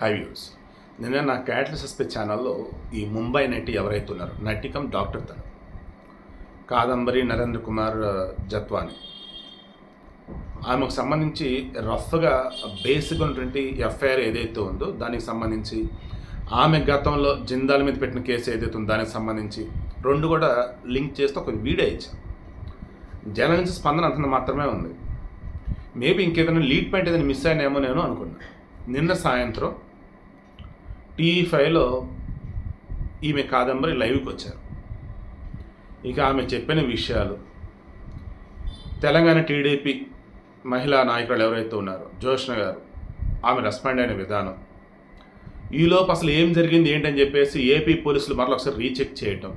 High views నిన్న నా catalysis ఛానల్లో ఈ ముంబై నటి ఎవరైతే ఉన్నారో నటికం డాక్టర్ తను. కాదంబరి నరేంద్ర కుమార్ జత్వాని. ఆమెకు సంబంధించి రఫ్గా బేసిక్ ఉన్నటువంటి ఎఫ్ఐఆర్ ఏదైతే ఉందో దానికి సంబంధించి ఆమె గతంలో జిందాల మీద పెట్టిన కేసు ఏదైతే ఉందో దానికి సంబంధించి రెండు కూడా లింక్ చేస్తూ ఒక వీడియో ఇచ్చాను. జనం నుంచి స్పందన అంత మాత్రమే ఉంది. మేబీ ఇంకేదైనా లీడ్ పాయింట్ ఏదైనా మిస్ అయినేమో నేను అనుకున్నాను నిన్న సాయంత్రం టీవీ ఫైవ్లో ఈమె కాదంబరి లైవ్కి వచ్చారు. ఇక ఆమె చెప్పిన విషయాలు. తెలంగాణ టీడీపీ మహిళా నాయకులు ఎవరైతే ఉన్నారో జోష్ణ గారు ఆమె రెస్పాండ్ అయిన విధానం. ఈలోపు అసలు ఏం జరిగింది ఏంటని చెప్పేసి ఏపీ పోలీసులు మరలా ఒకసారి రీచెక్ చేయటం.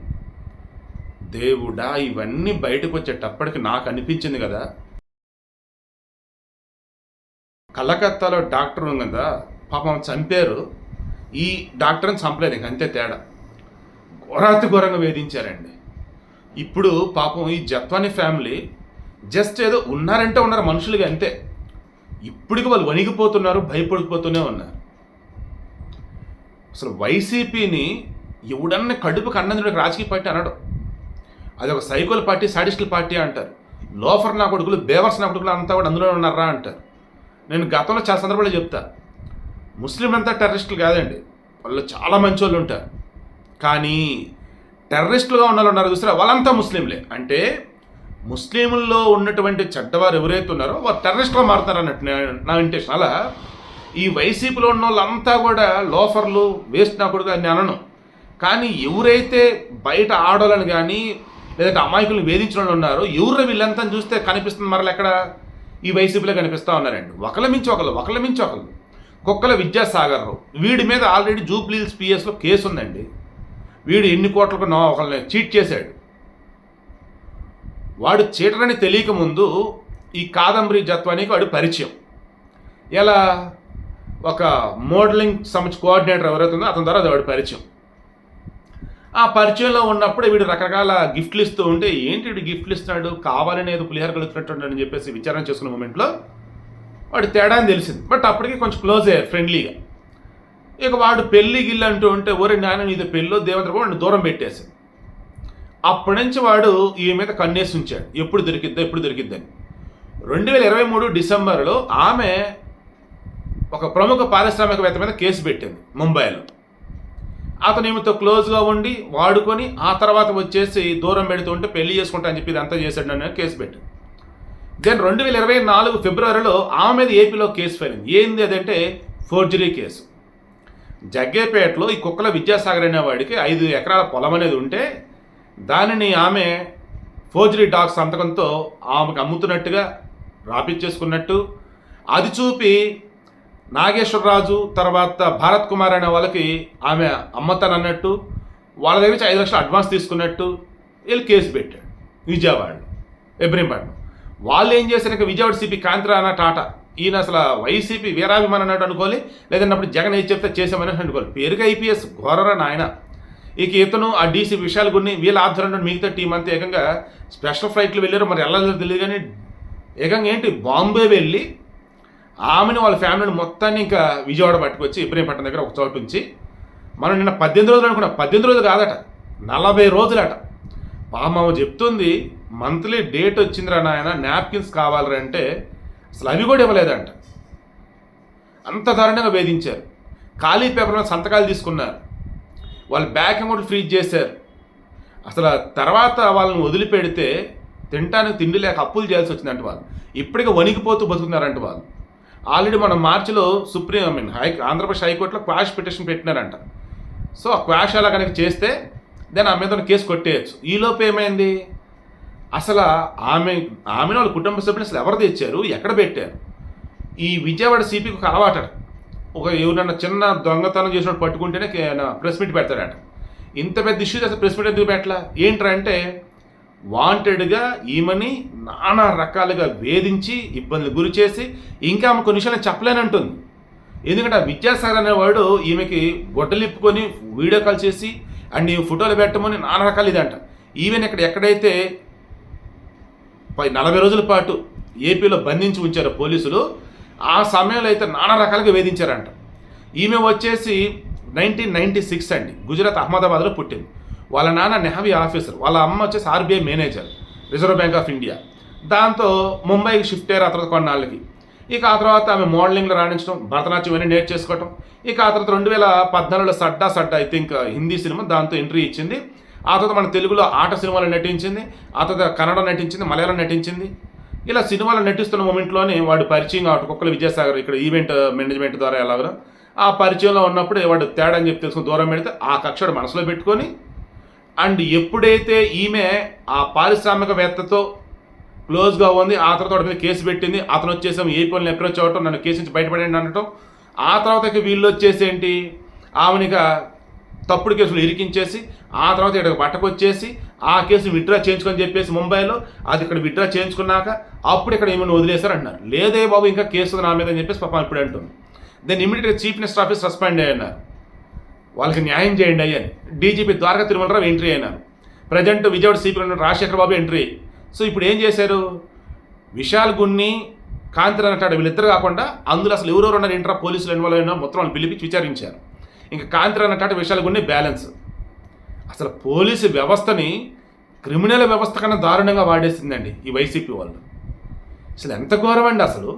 దేవుడా ఇవన్నీ బయటకు వచ్చేటప్పటికి నాకు అనిపించింది కదా. కలకత్తాలో డాక్టర్ ఉంది కదా పాపం చంపారు. ఈ డాక్టర్ని చంపలేదు ఇంక అంతే తేడా. ఘోరాతి ఘోరంగా వేధించారండి. ఇప్పుడు పాపం ఈ జత్వాని ఫ్యామిలీ జస్ట్ ఏదో ఉన్నారంటే ఉన్నారు మనుషులుగా అంతే. ఇప్పటికి వాళ్ళు వణిగిపోతున్నారు భయపడిపోతూనే ఉన్నారు. అసలు వైసీపీని ఎవడన్నా కడుపు కన్నందుకు రాజకీయ పార్టీ అనడం. అది ఒక సైకోల పార్టీ సాడిస్టుల పార్టీ అంటారు. లోఫర్ నా కొడుకులు బేవర్స్ నా కొడుకులు అంతా కూడా అందులో ఉన్నారా అంటారు. నేను గతంలో చాలా సందర్భాలు చెప్తాను ముస్లిం అంతా టెర్రరిస్టులు కాదండి. వాళ్ళు చాలా మంచి వాళ్ళు ఉంటారు. కానీ టెర్రరిస్టులుగా ఉన్న వాళ్ళు ఉన్నారు చూసారా? వాళ్ళంతా ముస్లింలే. అంటే ముస్లింల్లో ఉన్నటువంటి చెడ్డవారు ఎవరైతే ఉన్నారో వారు టెర్రరిస్ట్గా మారుతారు అన్నట్టు నా ఇంటెన్షన్. అలా ఈ వైసీపీలో ఉన్న వాళ్ళంతా కూడా లోఫర్లు వేస్ట్ నా కొడుకు అని అనను. కానీ ఎవరైతే బయట ఆడోళ్ళని కానీ లేదంటే అమాయకులను వేధించిన వాళ్ళు ఉన్నారో ఎవరు వీళ్ళంతా చూస్తే కనిపిస్తుంది మరల ఎక్కడ? ఈ వైసీపీలో కనిపిస్తూ ఉన్నారండి. ఒకళ్ళ మించి ఒకళ్ళు ఒకళ్ళ మించి ఒకళ్ళు. కుక్కల విద్యాసాగర్ వీడి మీద ఆల్రెడీ జూబ్లీహిల్స్ పిఎస్లో కేసు ఉందండి. వీడు ఎన్ని కోట్లకు నో ఒకళ్ళని చీట్ చేశాడు. వాడు చీటరని తెలియక ముందు ఈ కాదంబరి జత్వానికి వాడు పరిచయం. ఎలా? ఒక మోడలింగ్ సంబంధించి కోఆర్డినేటర్ ఎవరైతే ఉందో అతని ద్వారా అది వాడి పరిచయం. ఆ పరిచయంలో ఉన్నప్పుడు వీడు రకరకాల గిఫ్ట్లు ఇస్తూ ఉంటే ఏంటి వీడు గిఫ్ట్లు ఇస్తున్నాడు? కావాలనేది పులిహార కలుగుతున్నట్టు అని చెప్పేసి విచారణ చేసుకున్న మూమెంట్లో వాడు తేడా అని తెలిసింది. బట్ అప్పటికి కొంచెం క్లోజ్ అయ్యారు ఫ్రెండ్లీగా. ఇక వాడు పెళ్ళి గిల్లు అంటూ ఉంటే ఒరే నాన్న నీది పెళ్ళో దేవేంద్ర కూడా వాడిని దూరం పెట్టేసింది. అప్పటి నుంచి వాడు ఈ మీద కన్నేసి ఉంచాడు. ఎప్పుడు దొరికిద్దా ఎప్పుడు దొరికిద్దని. రెండు వేల ఇరవై మూడు డిసెంబర్లో ఆమె ఒక ప్రముఖ పారిశ్రామికవేత్త మీద కేసు పెట్టింది ముంబైలో. అతను ఈమెతో క్లోజ్గా ఉండి వాడుకొని ఆ తర్వాత వచ్చేసి దూరం పెడుతూ ఉంటే పెళ్ళి చేసుకుంటా అని చెప్పి ఇదంతా చేశాడు అని కేసు పెట్టింది. దెన్ రెండు వేల ఇరవై నాలుగు ఫిబ్రవరిలో ఆమె మీద ఏపీలో కేసు ఫైలింది. ఏంది అదంటే ఫోర్జరీ కేసు. జగ్గేపేటలో ఈ కుక్కల విద్యాసాగర్ అనేవాడికి ఐదు ఎకరాల పొలం అనేది ఉంటే దానిని ఆమె ఫోర్జరీ డాగ్ సంతకంతో ఆమెకు అమ్ముతున్నట్టుగా రాపిచ్చేసుకున్నట్టు అది చూపి నాగేశ్వరరాజు తర్వాత భారత్ కుమార్ అనే వాళ్ళకి ఆమె అమ్మతానన్నట్టు వాళ్ళ దగ్గర నుంచి ఐదు లక్షలు అడ్వాన్స్ తీసుకున్నట్టు వీళ్ళు కేసు పెట్టాడు. విజయవాడలో ఇబ్రహీంపట్నం వాళ్ళు ఏం చేశారు విజయవాడ సిపి కాంతిరాణ టాటా. ఈయన అసలు వైసీపీ వీరాభిమానం అన్నట్టు అనుకోవాలి. లేదన్నప్పుడు జగన్ ఏది చెప్తే చేసామని అనుకోవాలి. పేరుగా ఐపీఎస్ ఘోరరా నాయన. ఇక ఇతను ఆ డీసీ విషయాలు కొన్ని వీళ్ళ ఆధ్వర్యంలో మిగతా టీం అంతా ఏకంగా స్పెషల్ ఫ్లైట్లు వెళ్ళారు మరి వెళ్ళలేదు తెలియదు కానీ ఏకంగా ఏంటి బాంబే వెళ్ళి ఆమెను వాళ్ళ ఫ్యామిలీని మొత్తాన్ని ఇంకా విజయవాడ పట్టుకొచ్చి ఇబ్రహీంపట్నం దగ్గర ఒక చోటు ఉంచి మనం నిన్న పద్దెనిమిది రోజులు అనుకున్నాం. పద్దెనిమిది రోజులు కాదట నలభై రోజులట. పాపం చెప్తుంది మంత్లీ డేట్ వచ్చిందిరా నాయన నాప్కిన్స్ కావాలరా అంటే అసలు అవి కూడా ఇవ్వలేదంట. అంత దారుణంగా వేధించారు. ఖాళీ పేపర్లో సంతకాలు తీసుకున్నారు. వాళ్ళు బ్యాక్ అమౌంట్ ఫ్రీజ్ చేశారు. అసలు తర్వాత వాళ్ళని వదిలిపెడితే తినటానికి తిండి లేక అప్పులు చేయాల్సి వచ్చిందంట వాళ్ళు. ఇప్పటికే వణికిపోతూ బతుకున్నారంట వాళ్ళు. ఆల్రెడీ మనం మార్చిలో supreme I mean high Andhra Pradesh హైకోర్టులో క్వాష్ పిటిషన్ పెట్టినారంట. సో ఆ క్వాష్ అలా కనుక చేస్తే దెన్ ఆమె మీద కేసు కొట్టేయచ్చు. ఈలోపు ఏమైంది? అసలు ఆమె ఆమెను వాళ్ళ కుటుంబ సభ్యులు అసలు ఎవరు తెచ్చారు? ఎక్కడ పెట్టారు? ఈ విజయవాడ సిపికి ఒక అలవాట ఒక ఎవరన్నా చిన్న దొంగతనం చేసినట్టు పట్టుకుంటేనే ప్రెస్ మీట్ పెడతాడట. ఇంత పెద్ద ఇష్యూ అసలు ప్రెస్ మీట్ ఎందుకు పెట్టలా? ఏంట్రా అంటే వాంటెడ్గా ఈమెని నానా రకాలుగా వేధించి ఇబ్బందులు గురి చేసి ఇంకా ఆమె కొన్ని విషయాలు చెప్పలేనంటుంది ఎందుకంటే ఆ విద్యాసాగర్ అనేవాడు ఈమెకి గొడ్డలిప్పుకొని వీడియో కాల్ చేసి అండ్ ఈ ఫోటోలు పెట్టమని నానా రకాలు ఇదంట. ఈవెన్ ఇక్కడ ఎక్కడైతే నలభై రోజుల పాటు ఏపీలో బంధించి ఉంచారు పోలీసులు. ఆ సమయంలో అయితే నానా రకాలుగా వేధించారంట. ఈమె వచ్చేసి నైన్టీన్ నైన్టీ సిక్స్ అండి. గుజరాత్ అహ్మదాబాద్లో పుట్టింది. వాళ్ళ నాన్న నెహవీ ఆఫీసర్ వాళ్ళ అమ్మ వచ్చేసి RBI manager reserve bank of India. దాంతో ముంబైకి షిఫ్ట్ అయ్యారు ఆ తర్వాత కొన్నాళ్ళకి. ఇక ఆ తర్వాత ఆమె మోడలింగ్లో రాణించడం భరతనాట్యం అన్నీ నేర్చేసుకోవటం. ఇక ఆ తర్వాత రెండు వేల పద్నాలుగులో Sadda Sadda I think Hindi cinema దాంతో ఎంట్రీ ఇచ్చింది. ఆ తర్వాత మన తెలుగులో ఆట సినిమాలో నటించింది ఆ తర్వాత కన్నడ నటించింది మలయాళం నటించింది. ఇలా సినిమాలు నటిస్తున్న మూమెంట్లోనే వాడు పరిచయం కాబట్టి కుక్కల విద్యాసాగర్ ఇక్కడ ఈవెంట్ మేనేజ్మెంట్ ద్వారా ఎలాగో ఆ పరిచయంలో ఉన్నప్పుడు వాడు తేడా అని చెప్పి తెలుసుకుని దూరం పెడితే ఆ కక్షడు మనసులో పెట్టుకొని అండ్ ఎప్పుడైతే ఈమె ఆ పారిశ్రామికవేత్తతో క్లోజ్గా ఉంది ఆ తర్వాత వాడి మీద కేసు పెట్టింది అతను వచ్చేసాం ఏ పనులు అప్రోచ్ అవ్వటం నన్ను కేసు నుంచి బయటపడండి అనటం ఆ తర్వాత వీళ్ళు వచ్చేసి ఏంటి ఆమెనిక తప్పుడు కేసులు ఇరికించేసి ఆ తర్వాత ఇక్కడ పట్టకొచ్చేసి ఆ కేసు విత్డ్రా చేయించుకొని చెప్పేసి ముంబైలో అది ఇక్కడ విత్డ్రా చేయించుకున్నాక అప్పుడు ఇక్కడ ఏమైనా వదిలేశారు అంటున్నారు లేదే బాబు ఇంకా కేసు నా మీద అని చెప్పేసి పాపం ఇప్పుడు అంటుంది. దెన్ ఇమీడియట్గా చీఫ్ మినిస్టర్ ఆఫీస్ సస్పెండ్ అయ్యన్నారు. వాళ్ళకి న్యాయం చేయండి అయ్యని డీజీపీ ద్వారకా తిరుమలరావు ఎంట్రీ అయినారు. Present Vijayawada CP Rajasekhara Babu entry so ఇప్పుడు ఏం చేశారు? విశాల్ గున్ని కాంతి అన్నట్టు వీళ్ళిద్దరు కాకుండా అందులో అసలు ఎవరెవరు ఉన్నారు? ఇంట్రా పోలీసులు ఇన్వాల్వ్ అయినా మొత్తం వాళ్ళు పిలిపించి విచారించారు. ఇంకా కాంతి అన్నట్టు విషయాలు కొన్ని బ్యాలెన్స్. అసలు పోలీసు వ్యవస్థని క్రిమినల్ వ్యవస్థ కన్నా దారుణంగా వాడేసిందండి ఈ వైసీపీ వాళ్ళు. అసలు ఎంత ఘోరమండి అండి అసలు?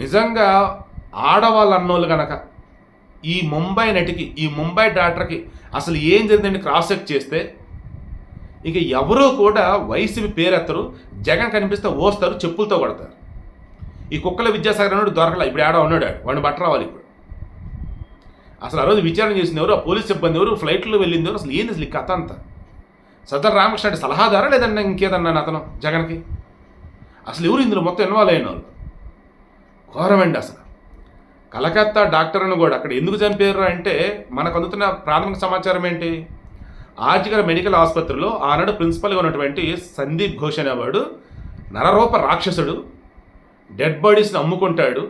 నిజంగా ఆడవాళ్ళు అన్నోళ్ళు కనుక ఈ ముంబై నటికి ఈ ముంబై డాక్టర్కి అసలు ఏం జరిగిందండి క్రాస్ చెక్ చేస్తే? ఇక ఎవరూ కూడా వైసీపీ పేరెత్తరు జగన్ కనిపిస్తే ఓస్తారు చెప్పులతో కొడతారు. ఈ కుక్కల విద్యాసాగర్ అన్నాడు దొరకలే ఇప్పుడు ఆడ ఉన్నాడు వాడిని బట్ట రావాలి ఇప్పుడు. అసలు ఆ రోజు విచారణ చేసింది ఎవరు? ఆ పోలీస్ సిబ్బంది ఎవరు? ఫ్లైట్లో వెళ్ళింది ఎవరు? అసలు ఏంది అసలు ఈ కథ అంతా? సదర్ రామకృష్ణ అంటే సలహాదారా లేదన్నా ఇంకేదన్నా అతను జగన్కి? అసలు ఎవరు ఇందులో మొత్తం ఇన్వాల్వ్ అయిన వాళ్ళు? ఘోరమండి అసలు. కలకత్తా డాక్టర్ను కూడా అక్కడ ఎందుకు చంపారు అంటే మనకు అందుతున్న ప్రాథమిక సమాచారం ఏంటి? ఆర్జికర్ మెడికల్ ఆసుపత్రిలో ఆనాడు ప్రిన్సిపల్గా ఉన్నటువంటి సందీప్ ఘోష్ అనేవాడు నరరూప రాక్షసుడు డెడ్ బాడీస్ని అమ్ముకుంటాడు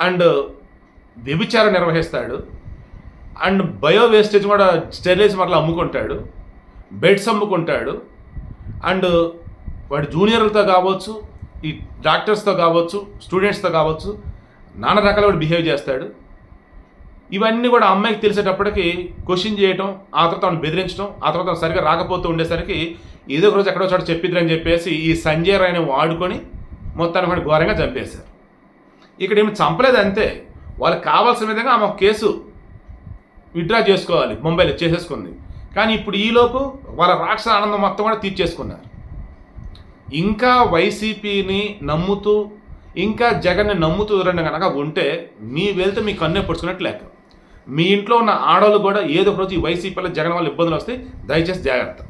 అండ్ వ్యభిచారం నిర్వహిస్తాడు. అండ్ బయో వేస్టేజ్ కూడా స్టెరిలైజ్ మరలా అమ్ముకుంటాడు బెడ్స్ అమ్ముకుంటాడు అండ్ వాడి జూనియర్లతో కావచ్చు ఈ డాక్టర్స్తో కావచ్చు స్టూడెంట్స్తో కావచ్చు నానా రకాల వాడు బిహేవ్ చేస్తాడు. ఇవన్నీ కూడా అమ్మాయికి తెలిసేటప్పటికి క్వశ్చన్ చేయటం ఆ తర్వాత తను బెదిరించడం ఆ తర్వాత ఆమె సరిగా రాకపోతూ ఉండేసరికి ఏదో ఒక రోజు ఎక్కడో చోట చెప్పిద్దని చెప్పేసి ఈ సంజయ్ రాయని వాడుకొని మొత్తాన్ని కూడా ఘోరంగా చంపేశారు. ఇక్కడ ఏమి చంపలేదు అంతే వాళ్ళకి కావాల్సిన విధంగా ఆమె కేసు విత్డ్రా చేసుకోవాలి. ముంబైలో చేసేసుకుంది. కానీ ఇప్పుడు ఈలోపు వాళ్ళ రాక్ష ఆనందం మొత్తం కూడా తీర్చేసుకున్నారు. ఇంకా వైసీపీని నమ్ముతూ ఇంకా జగన్ని నమ్ముతూ ఎవరైనా కనుక ఉంటే మీ వెళ్తే మీ కన్నే పొడుచుకున్నట్టు లెక్క. మీ ఇంట్లో ఉన్న ఆడవాళ్ళు కూడా ఏదో ఒక రోజు ఈ వైసీపీలో జగన్ వాళ్ళ ఇబ్బందులు వస్తే దయచేసి జాగ్రత్త.